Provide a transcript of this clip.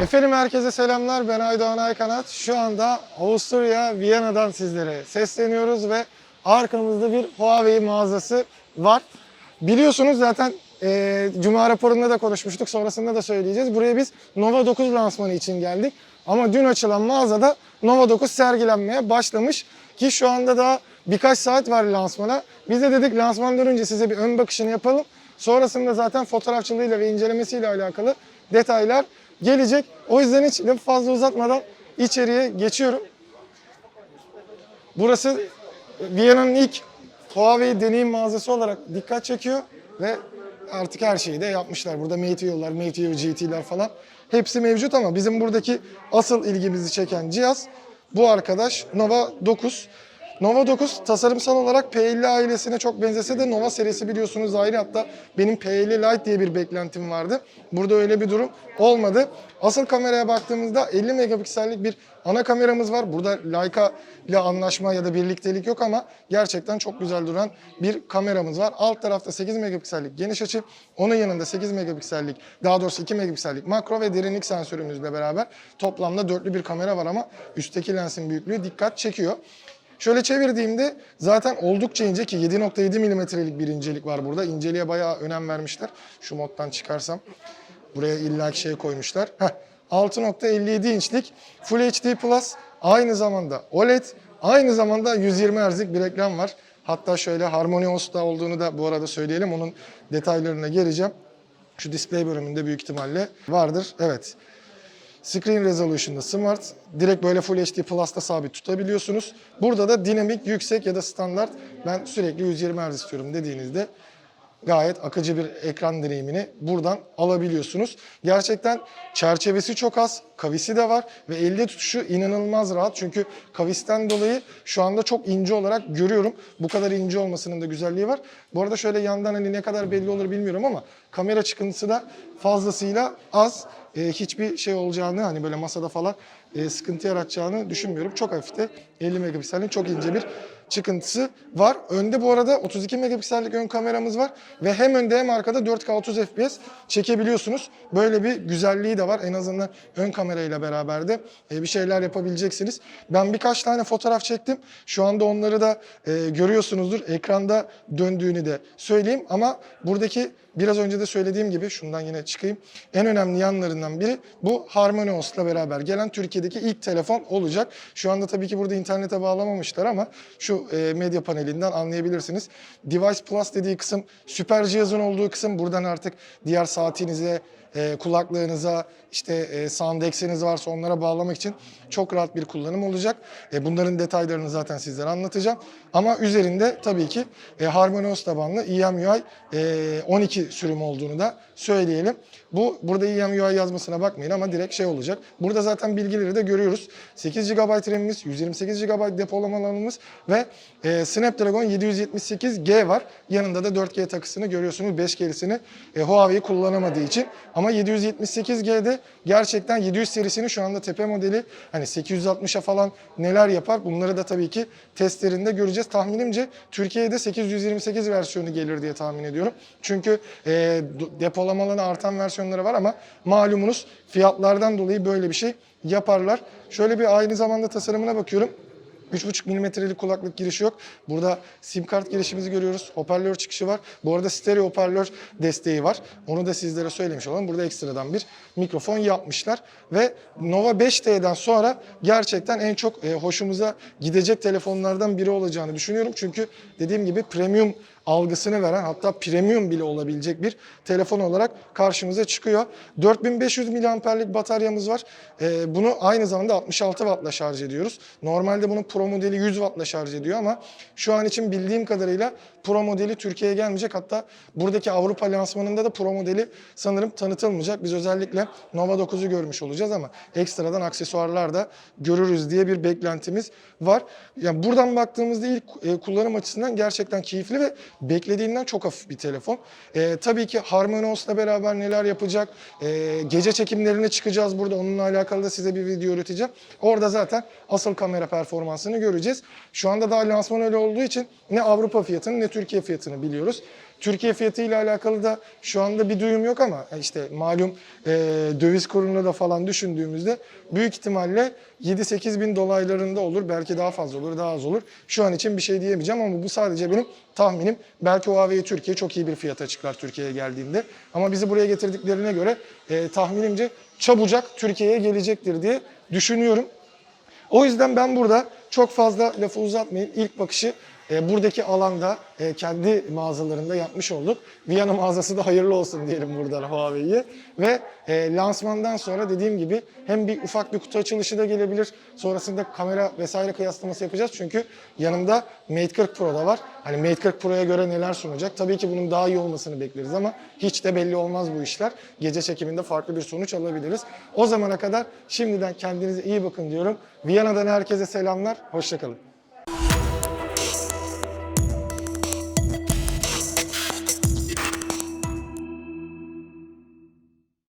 Efendim herkese selamlar. Ben Aydoğan Aykanat. Şu anda Avusturya, Viyana'dan sizlere sesleniyoruz ve arkamızda bir Huawei mağazası var. Biliyorsunuz zaten e, Cuma raporunda da konuşmuştuk. Sonrasında da söyleyeceğiz. Buraya biz Nova 9 lansmanı için geldik. Ama dün açılan mağazada Nova 9 sergilenmeye başlamış. Ki şu anda daha birkaç saat var lansmana. Biz de dedik lansmandan önce size bir ön bakışını yapalım. Sonrasında zaten fotoğrafçılığıyla ve incelemesiyle alakalı detaylar gelecek. O yüzden hiç fazla uzatmadan içeriye geçiyorum. Burası Viyana'nın ilk Huawei deneyim mağazası olarak dikkat çekiyor ve artık her şeyi de yapmışlar. Burada Mate yollar, Mate GT'ler falan hepsi mevcut ama bizim buradaki asıl ilgimizi çeken cihaz bu arkadaş Nova 9. Nova 9 tasarımsal olarak P50 ailesine çok benzese de Nova serisi biliyorsunuz ayrı. Hatta benim P50 Lite diye bir beklentim vardı. Burada öyle bir durum olmadı. Asıl kameraya baktığımızda 50 megapiksellik bir ana kameramız var. Burada Leica ile anlaşma ya da birliktelik yok ama gerçekten çok güzel duran bir kameramız var. Alt tarafta 8 megapiksellik geniş açı. Onun yanında 8 megapiksellik daha doğrusu 2 megapiksellik makro ve derinlik sensörümüzle beraber toplamda dörtlü bir kamera var ama üstteki lensin büyüklüğü dikkat çekiyor. Şöyle çevirdiğimde zaten oldukça ince ki 7.7 milimetrelik bir incelik var burada. İnceliğe bayağı önem vermişler. Şu moddan çıkarsam buraya illaki şey koymuşlar. Heh, 6.57 inçlik Full HD Plus aynı zamanda OLED aynı zamanda 120 Hz'lik bir ekran var. Hatta şöyle HarmonyOS'ta olduğunu da bu arada söyleyelim. Onun detaylarına geleceğim. Şu display bölümünde büyük ihtimalle vardır. Evet. Screen Resolution'da Smart. Direkt böyle Full HD Plus'ta sabit tutabiliyorsunuz. Burada da dinamik, yüksek ya da standart ben sürekli 120 Hz istiyorum dediğinizde gayet akıcı bir ekran deneyimini buradan alabiliyorsunuz. Gerçekten çerçevesi çok az, kavisi de var ve elde tutuşu inanılmaz rahat. Çünkü kavisten dolayı şu anda çok ince olarak görüyorum. Bu kadar ince olmasının da güzelliği var. Bu arada şöyle yandan hani ne kadar belli olur bilmiyorum ama kamera çıkıntısı da fazlasıyla az. Ee, hiçbir şey olacağını hani böyle masada falan e, sıkıntı yaratacağını düşünmüyorum. Çok hafif de 50 megapiksellik çok ince bir çıkıntısı var. Önde bu arada 32 megapiksellik ön kameramız var ve hem önde hem arkada 4K 30 FPS çekebiliyorsunuz. Böyle bir güzelliği de var. En azından ön kamerayla beraber de e, bir şeyler yapabileceksiniz. Ben birkaç tane fotoğraf çektim. Şu anda onları da e, görüyorsunuzdur. Ekranda döndüğünü de söyleyeyim ama buradaki biraz önce de söylediğim gibi şundan yine çıkayım. En önemli yanlarından biri bu HarmonyOS'la beraber gelen Türkiye'deki ilk telefon olacak. Şu anda tabii ki burada internete bağlamamışlar ama şu e, medya panelinden anlayabilirsiniz. Device Plus dediği kısım süper cihazın olduğu kısım. Buradan artık diğer saatinize, e, kulaklığınıza, işte e, Soundex'iniz varsa onlara bağlamak için çok rahat bir kullanım olacak. E, bunların detaylarını zaten sizlere anlatacağım. Ama üzerinde tabii ki e, HarmonyOS tabanlı EMUI e, 12 sürüm olduğunu da söyleyelim. Bu burada EMUI yazmasına bakmayın ama direkt şey olacak. Burada zaten bilgileri de görüyoruz. 8 GB RAM'imiz, 128 GB depolama alanımız ve e, Snapdragon 778G var. Yanında da 4G takısını görüyorsunuz. 5G'lisini e, Huawei kullanamadığı için. 778G'de gerçekten 700 serisinin şu anda tepe modeli hani 860'a falan neler yapar bunları da tabii ki testlerinde göreceğiz. Tahminimce Türkiye'de 828 versiyonu gelir diye tahmin ediyorum. Çünkü e, depolama artan versiyonları var ama malumunuz fiyatlardan dolayı böyle bir şey yaparlar. Şöyle bir aynı zamanda tasarımına bakıyorum. 3.5 milimetrelik kulaklık girişi yok. Burada sim kart girişimizi görüyoruz. Hoparlör çıkışı var. Bu arada stereo hoparlör desteği var. Onu da sizlere söylemiş olalım. Burada ekstradan bir mikrofon yapmışlar. Ve Nova 5T'den sonra gerçekten en çok e, hoşumuza gidecek telefonlardan biri olacağını düşünüyorum. Çünkü dediğim gibi premium algısını veren hatta premium bile olabilecek bir telefon olarak karşımıza çıkıyor. 4500 miliamperlik bataryamız var. Ee, bunu aynı zamanda 66 wattla şarj ediyoruz. Normalde bunun Pro modeli 100 wattla şarj ediyor ama şu an için bildiğim kadarıyla Pro modeli Türkiye'ye gelmeyecek. Hatta buradaki Avrupa lansmanında da Pro modeli sanırım tanıtılmayacak. Biz özellikle Nova 9'u görmüş olacağız ama ekstradan aksesuarlar da görürüz diye bir beklentimiz var. Yani buradan baktığımızda ilk e, kullanım açısından gerçekten keyifli ve beklediğinden çok hafif bir telefon. E, tabii ki HarmonyOS'la beraber neler yapacak? E, gece çekimlerine çıkacağız burada. Onunla alakalı da size bir video üreteceğim. Orada zaten asıl kamera performansını göreceğiz. Şu anda daha lansman öyle olduğu için ne Avrupa fiyatını ne Türkiye fiyatını biliyoruz. Türkiye fiyatı ile alakalı da şu anda bir duyum yok ama işte malum e, döviz kurunu da falan düşündüğümüzde büyük ihtimalle 7-8 bin dolaylarında olur. Belki daha fazla olur, daha az olur. Şu an için bir şey diyemeyeceğim ama bu sadece benim tahminim. Belki Huawei Türkiye çok iyi bir fiyat açıklar Türkiye'ye geldiğinde. Ama bizi buraya getirdiklerine göre e, tahminimce çabucak Türkiye'ye gelecektir diye düşünüyorum. O yüzden ben burada çok fazla lafı uzatmayayım. İlk bakışı e, buradaki alanda e, kendi mağazalarında yapmış olduk. Viyana mağazası da hayırlı olsun diyelim buradan Huawei'ye. Ve e, lansmandan sonra dediğim gibi hem bir ufak bir kutu açılışı da gelebilir. Sonrasında kamera vesaire kıyaslaması yapacağız. Çünkü yanımda Mate 40 Pro da var. Hani Mate 40 Pro'ya göre neler sunacak? Tabii ki bunun daha iyi olmasını bekleriz ama hiç de belli olmaz bu işler. Gece çekiminde farklı bir sonuç alabiliriz. O zamana kadar şimdiden kendinize iyi bakın diyorum. Viyana'dan herkese selamlar. Hoşçakalın.